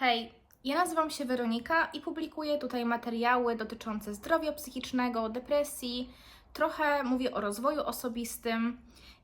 Hej, ja nazywam się Weronika i publikuję tutaj materiały dotyczące zdrowia psychicznego, depresji, trochę mówię o rozwoju osobistym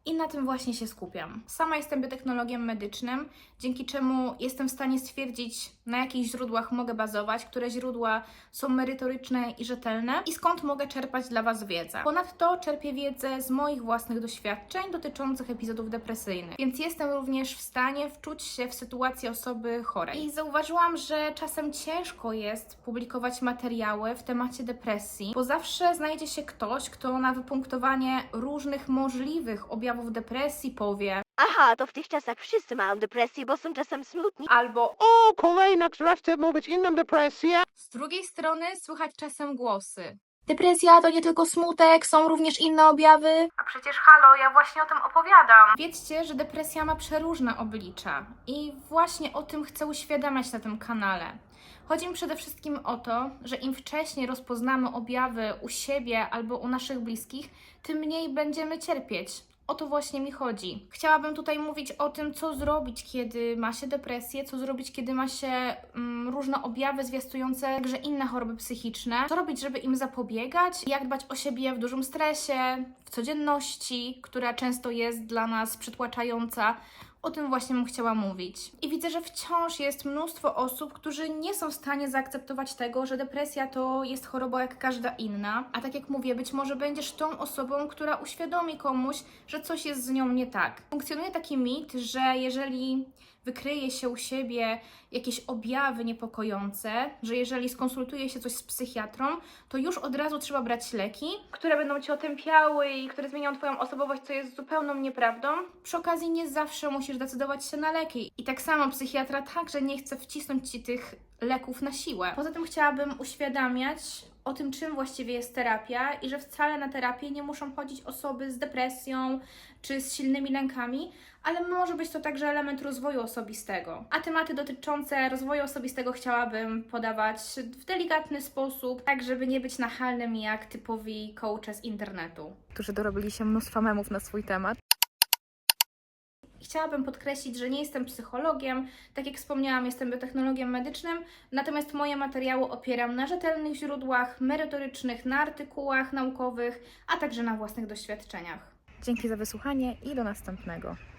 i na tym właśnie się skupiam. Sama jestem biotechnologiem medycznym, dzięki czemu jestem w stanie stwierdzić, na jakich źródłach mogę bazować, które źródła są merytoryczne i rzetelne i skąd mogę czerpać dla Was wiedzę. Ponadto czerpię wiedzę z moich własnych doświadczeń dotyczących epizodów depresyjnych, więc jestem również w stanie wczuć się w sytuację osoby chorej. I zauważyłam, że czasem ciężko jest publikować materiały w temacie depresji, bo zawsze znajdzie się ktoś, kto na wypunktowanie różnych możliwych objawów depresji powie Aha, to w tych czasach wszyscy mają depresję, bo są czasem smutni. albo O, kolejna, która chce mówić inną depresję. Z drugiej strony słychać czasem głosy. Depresja to nie tylko smutek, są również inne objawy. A przecież halo, ja właśnie o tym opowiadam. Wiedzcie, że depresja ma przeróżne oblicza i właśnie o tym chcę uświadamiać na tym kanale. Chodzi mi przede wszystkim o to, że im wcześniej rozpoznamy objawy u siebie albo u naszych bliskich, tym mniej będziemy cierpieć. O to właśnie mi chodzi. Chciałabym tutaj mówić o tym, co zrobić, kiedy ma się depresję, co zrobić, kiedy ma się mm, różne objawy zwiastujące także inne choroby psychiczne, co robić, żeby im zapobiegać, jak dbać o siebie w dużym stresie, w codzienności, która często jest dla nas przytłaczająca. O tym właśnie bym chciała mówić. I widzę, że wciąż jest mnóstwo osób, którzy nie są w stanie zaakceptować tego, że depresja to jest choroba jak każda inna. A tak jak mówię, być może będziesz tą osobą, która uświadomi komuś, że coś jest z nią nie tak. Funkcjonuje taki mit, że jeżeli wykryje się u siebie jakieś objawy niepokojące, że jeżeli skonsultuje się coś z psychiatrą, to już od razu trzeba brać leki, które będą cię otępiały i które zmienią twoją osobowość, co jest zupełną nieprawdą. Przy okazji nie zawsze musisz decydować się na leki. I tak samo psychiatra także nie chce wcisnąć ci tych leków na siłę. Poza tym chciałabym uświadamiać o tym, czym właściwie jest terapia i że wcale na terapię nie muszą chodzić osoby z depresją czy z silnymi lękami, ale może być to także element rozwoju osobistego. A tematy dotyczące rozwoju osobistego chciałabym podawać w delikatny sposób, tak żeby nie być nachalnym jak typowi coache z internetu. którzy dorobili się mnóstwa memów na swój temat. Chciałabym podkreślić, że nie jestem psychologiem, tak jak wspomniałam, jestem biotechnologiem medycznym, natomiast moje materiały opieram na rzetelnych źródłach, merytorycznych, na artykułach naukowych, a także na własnych doświadczeniach. Dzięki za wysłuchanie i do następnego.